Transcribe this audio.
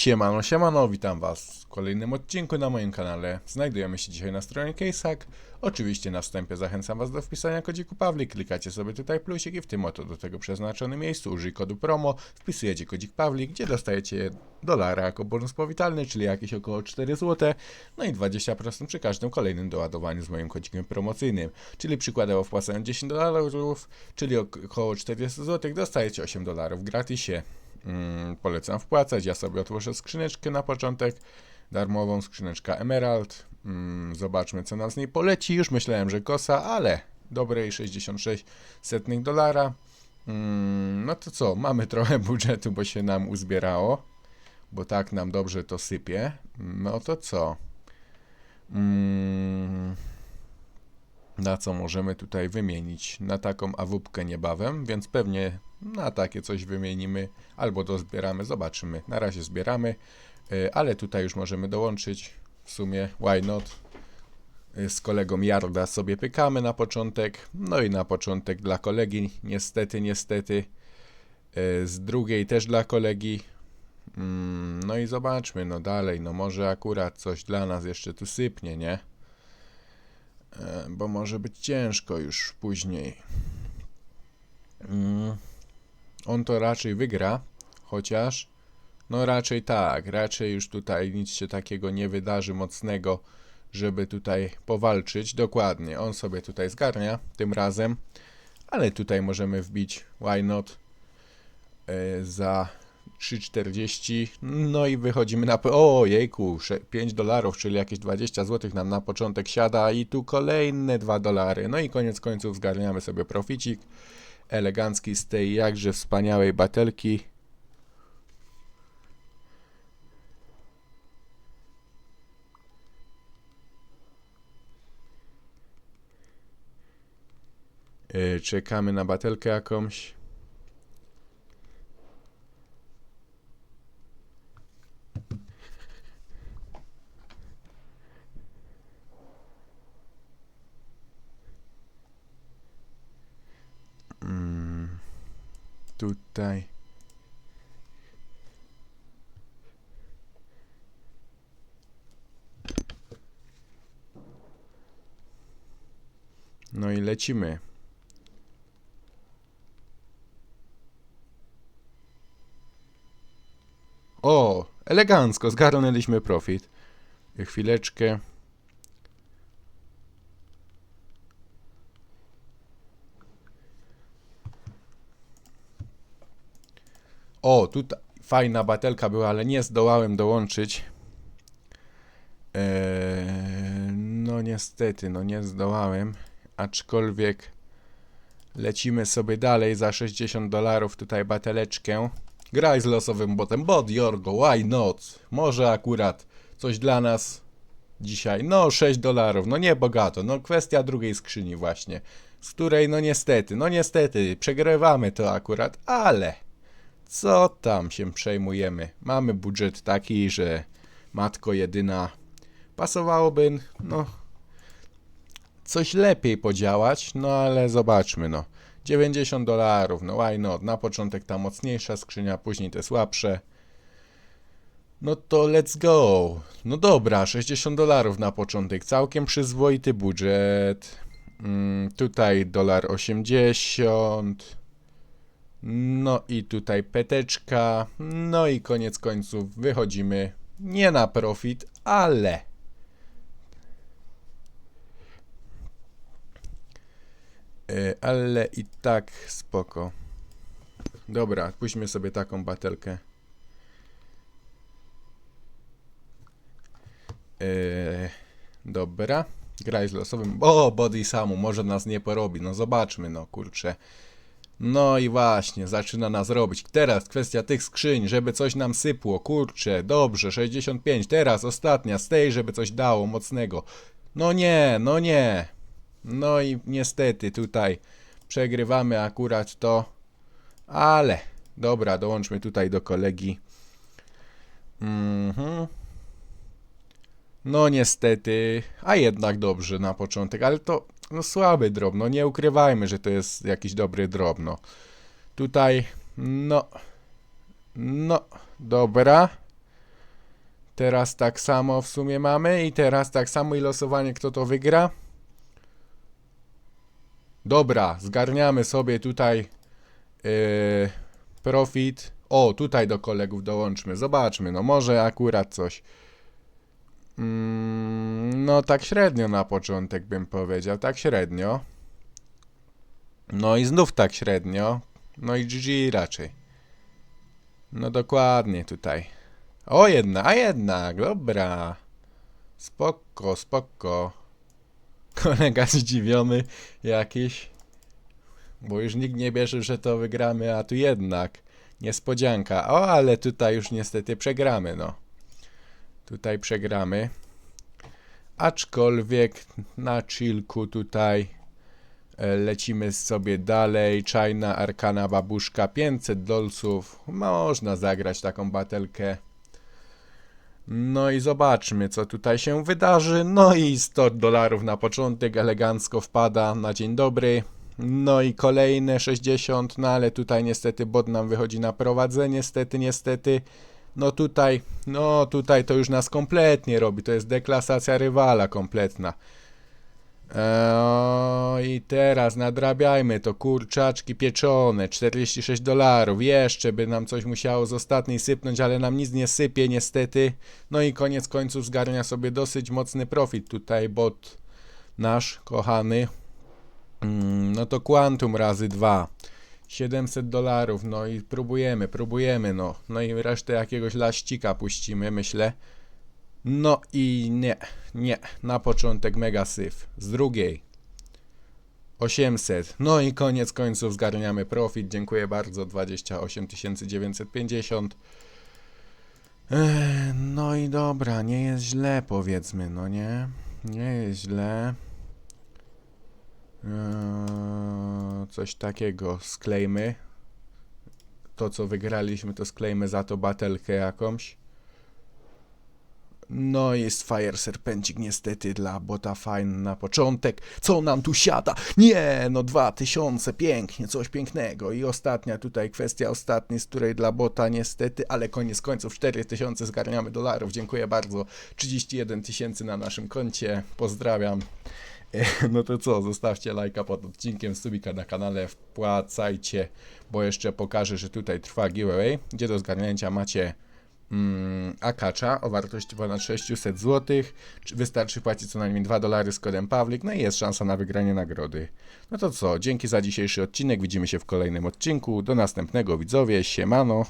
Siemano, siemano, witam was w kolejnym odcinku na moim kanale. Znajdujemy się dzisiaj na stronie CaseHack. Oczywiście na wstępie zachęcam was do wpisania kodziku Pawli, klikacie sobie tutaj plusik i w tym oto do tego przeznaczonym miejscu użyj kodu promo, wpisujecie kodzik Pawli, gdzie dostajecie dolara jako bonus powitalny, czyli jakieś około 4 zł, no i 20% przy każdym kolejnym doładowaniu z moim kodzikiem promocyjnym. Czyli przykładowo wpłacając 10 dolarów, czyli około 40 zł, dostajecie 8 dolarów gratisie. Mm, polecam wpłacać. Ja sobie otworzę skrzyneczkę na początek. Darmową skrzyneczkę Emerald. Mm, zobaczmy, co nam z niej poleci. Już myślałem, że kosa, ale dobrej 66 setnych dolara. Mm, no to co, mamy trochę budżetu, bo się nam uzbierało. Bo tak nam dobrze to sypie. No to co? Na co możemy tutaj wymienić? Na taką awupkę niebawem, więc pewnie na takie coś wymienimy albo dozbieramy, zobaczymy. Na razie zbieramy, y, ale tutaj już możemy dołączyć w sumie, why not? Y, Z kolegą Jarda sobie pykamy na początek, no i na początek dla kolegi, niestety, niestety. Y, Z drugiej też dla kolegi. Mm, No i zobaczmy, no dalej, no może akurat coś dla nas jeszcze tu sypnie, nie? E, Bo może być ciężko już później. On to raczej wygra, chociaż no raczej tak, raczej już tutaj nic się takiego nie wydarzy mocnego, żeby tutaj powalczyć. Dokładnie, on sobie tutaj zgarnia tym razem, ale tutaj możemy wbić why not e, za 3,40 no i wychodzimy na... O jejku, sze- 5 dolarów, czyli jakieś 20 zł nam na początek siada i tu kolejne 2 dolary. No i koniec końców zgarniamy sobie proficik elegancki z tej jakże wspaniałej batelki. Yy, Czekamy na batelkę jakąś. Tutaj. No i lecimy. O, elegancko, zgarnęliśmy profit. Chwileczkę. O, tutaj fajna batelka była, ale nie zdołałem dołączyć. Eee, no niestety, no nie zdołałem. Aczkolwiek lecimy sobie dalej za 60 dolarów tutaj bateleczkę. Graj z losowym botem, bot Jorgo, why not? Może akurat coś dla nas dzisiaj. No 6 dolarów, no nie bogato. No kwestia drugiej skrzyni właśnie. Z której no niestety, no niestety przegrywamy to akurat, ale... Co tam się przejmujemy? Mamy budżet taki, że matko jedyna pasowałoby, no, coś lepiej podziałać, no ale zobaczmy, no. 90 dolarów, no why not? Na początek ta mocniejsza skrzynia, później te słabsze. No to let's go. No dobra, 60 dolarów na początek, całkiem przyzwoity budżet. Mm, tutaj dolar 80. No i tutaj peteczka. No i koniec końców wychodzimy nie na profit, ale. E, Ale i tak spoko. Dobra, puśćmy sobie taką batelkę. E, dobra. Graj z losowym. O, body samu, może nas nie porobi. No zobaczmy, no kurczę. No i właśnie, zaczyna nas robić. Teraz kwestia tych skrzyń, żeby coś nam sypło. Kurczę, dobrze, 65. Teraz ostatnia z tej, żeby coś dało mocnego. No nie, no nie. No i niestety tutaj przegrywamy akurat to. Ale, dobra, dołączmy tutaj do kolegi. Mhm. No niestety, a jednak dobrze na początek, ale to no słaby drop, no nie ukrywajmy, że to jest jakiś dobry drop, no. Tutaj, no, no, dobra. Teraz tak samo w sumie mamy i teraz tak samo i losowanie kto to wygra. Dobra, zgarniamy sobie tutaj yy, profit. O, tutaj do kolegów dołączmy. Zobaczmy, no może akurat coś. Mm, no tak średnio na początek bym powiedział, tak średnio. No i znów tak średnio. No i GG raczej. No dokładnie tutaj. O jedna, a jednak, dobra. Spoko, spoko. Kolega zdziwiony jakiś. Bo już nikt nie wierzył, że to wygramy, a tu jednak. Niespodzianka. O, ale tutaj już niestety przegramy, no. Tutaj przegramy. Aczkolwiek na chillku tutaj e, lecimy sobie dalej. Czajna Arkana Babuszka 500 dolców. Można zagrać taką batelkę. No i zobaczmy, co tutaj się wydarzy. No i 100 dolarów na początek elegancko wpada na dzień dobry. No i kolejne 60, no ale tutaj niestety bot nam wychodzi na prowadzenie, niestety, niestety. No tutaj, no tutaj to już nas kompletnie robi, to jest deklasacja rywala kompletna. Eee, I teraz nadrabiajmy to, kurczaczki pieczone, 46 dolarów, jeszcze by nam coś musiało z ostatniej sypnąć, ale nam nic nie sypie niestety. No i koniec końców zgarnia sobie dosyć mocny profit tutaj bot nasz kochany. Mm, no to Quantum razy dwa. 700 dolarów, no i próbujemy, próbujemy, no. No i resztę jakiegoś laścika puścimy, myślę. No i nie, nie, na początek mega syf. Z drugiej 800. No i koniec końców zgarniamy profit. Dziękuję bardzo. 28 950. Ech, No i dobra, nie jest źle powiedzmy, no nie? Nie jest źle. Eee, coś takiego sklejmy. To co wygraliśmy to sklejmy za to batelkę jakąś. No jest Fire Serpencik niestety dla bota fajny na początek. Co nam tu siada? Nie, no 2000, pięknie, coś pięknego. I ostatnia tutaj kwestia, ostatni, z której dla bota niestety, ale koniec końców 4000 zgarniamy dolarów. Dziękuję bardzo. 31 tysięcy na naszym koncie. Pozdrawiam. No to co, zostawcie lajka pod odcinkiem, subika na kanale, wpłacajcie, bo jeszcze pokażę, że tutaj trwa giveaway, gdzie do zgarnięcia macie mm, akacza o wartości ponad 600 zł. Czy Wystarczy płacić co najmniej 2 dolary z kodem Pawlik, no i jest szansa na wygranie nagrody. No to co, dzięki za dzisiejszy odcinek, widzimy się w kolejnym odcinku, do następnego widzowie, siemano.